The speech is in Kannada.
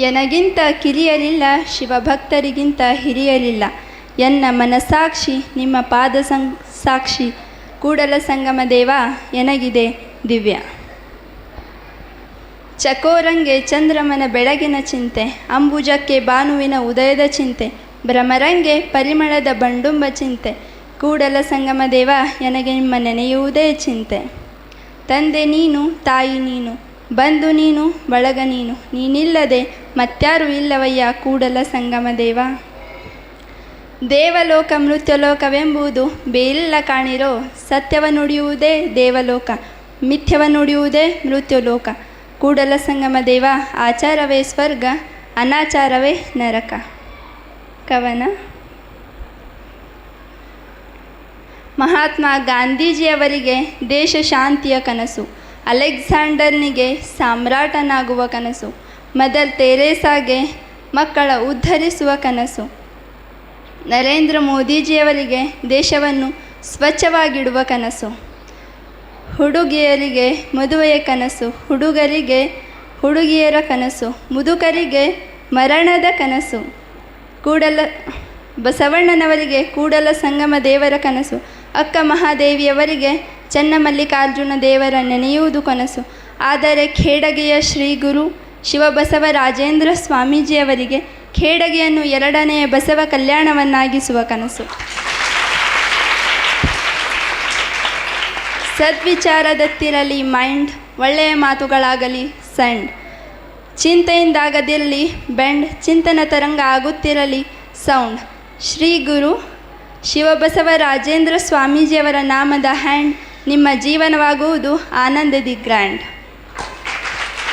ಎನಗಿಂತ ಕಿರಿಯಲಿಲ್ಲ, ಶಿವಭಕ್ತರಿಗಿಂತ ಹಿರಿಯಲಿಲ್ಲ. ಎನ್ನ ಮನಸಾಕ್ಷಿ ನಿಮ್ಮ ಪಾದ ಸಂ, ಸಾಕ್ಷಿ, ಕೂಡಲ ಸಂಗಮ ದೇವ, ಎನಗಿದೆ ದಿವ್ಯ. ಚಕೋರಂಗೆ ಚಂದ್ರಮನ ಬೆಳಗಿನ ಚಿಂತೆ, ಅಂಬುಜಕ್ಕೆ ಭಾನುವಿನ ಉದಯದ ಚಿಂತೆ, ಭ್ರಮರಂಗೆ ಪರಿಮಳದ ಬಂಡುಂಬ ಚಿಂತೆ, ಕೂಡಲ ಸಂಗಮ ದೇವ ನನಗೆ ನಿಮ್ಮ ನೆನೆಯುವುದೇ ಚಿಂತೆ. ತಂದೆ ನೀನು, ತಾಯಿ ನೀನು ಬಂಧು ನೀನು, ಬಳಗ ನೀನು. ನೀನಿಲ್ಲದೆ ಮತ್ಯಾರು ಇಲ್ಲವಯ್ಯ ಕೂಡಲ ಸಂಗಮ ದೇವ. ದೇವಲೋಕ ಮೃತ್ಯಲೋಕವೆಂಬುದು ಬೇಲಿಲ್ಲ ಕಾಣಿರೋ ಸತ್ಯವ ನುಡಿಯುವುದೇ ದೇವಲೋಕ, ಮಿಥ್ಯವ ನುಡಿಯುವುದೇ ಮೃತ್ಯುಲೋಕ. ಕೂಡಲ ಸಂಗಮ ದೇವ, ಆಚಾರವೇ ಸ್ವರ್ಗ, ಅನಾಚಾರವೇ ನರಕ. ಕವನ. ಮಹಾತ್ಮ ಗಾಂಧೀಜಿಯವರಿಗೆ ದೇಶ ಶಾಂತಿಯ ಕನಸು. ಅಲೆಕ್ಸಾಂಡರ್ನಿಗೆ ಸಾಮ್ರಾಟನಾಗುವ ಕನಸು ಮದರ್ ತೆರೇಸಾಗೆ ಮಕ್ಕಳ ಉದ್ಧರಿಸುವ ಕನಸು. ನರೇಂದ್ರ ಮೋದಿಜಿಯವರಿಗೆ ದೇಶವನ್ನು ಸ್ವಚ್ಛವಾಗಿಡುವ ಕನಸು. ಹುಡುಗಿಯರಿಗೆ ಮದುವೆಯ ಕನಸು, ಹುಡುಗರಿಗೆ ಹುಡುಗಿಯರ ಕನಸು, ಮುದುಕರಿಗೆ ಮರಣದ ಕನಸು. ಕೂಡಲ, ಬಸವಣ್ಣನವರಿಗೆ ಕೂಡಲ ಸಂಗಮ ದೇವರ ಕನಸು, ಅಕ್ಕ ಮಹಾದೇವಿಯವರಿಗೆ ಚನ್ನಮಲ್ಲಿಕಾರ್ಜುನ ದೇವರ ನೆನೆಯುವುದು ಕನಸು. ಆದರೆ ಖೇಡಗೆಯ ಶ್ರೀ ಗುರು ಶಿವಬಸವ ರಾಜೇಂದ್ರ ಸ್ವಾಮೀಜಿಯವರಿಗೆ ಖೇಡಗೆಯನ್ನು ಎರಡನೆಯ ಬಸವ ಕಲ್ಯಾಣವನ್ನಾಗಿಸುವ ಕನಸು. ಸದ್ವಿಚಾರದತ್ತಿರಲಿ ಮೈಂಡ್, ಒಳ್ಳೆಯ ಮಾತುಗಳಾಗಲಿ ಸಂಡ್. ಚಿಂತೆಯಿಂದಾಗದಿರಲಿ ಬೆಂಡ್, ಚಿಂತನ ತರಂಗ ಆಗುತ್ತಿರಲಿ ಸೌಂಡ್. ಶ್ರೀ ಗುರು ಶಿವಬಸವ ರಾಜೇಂದ್ರ ಸ್ವಾಮೀಜಿಯವರ ನಾಮದ ಹ್ಯಾಂಡ್ ನಿಮ್ಮ ಜೀವನವಾಗುವುದು ಆನಂದದಿ ಗ್ರ್ಯಾಂಡ್.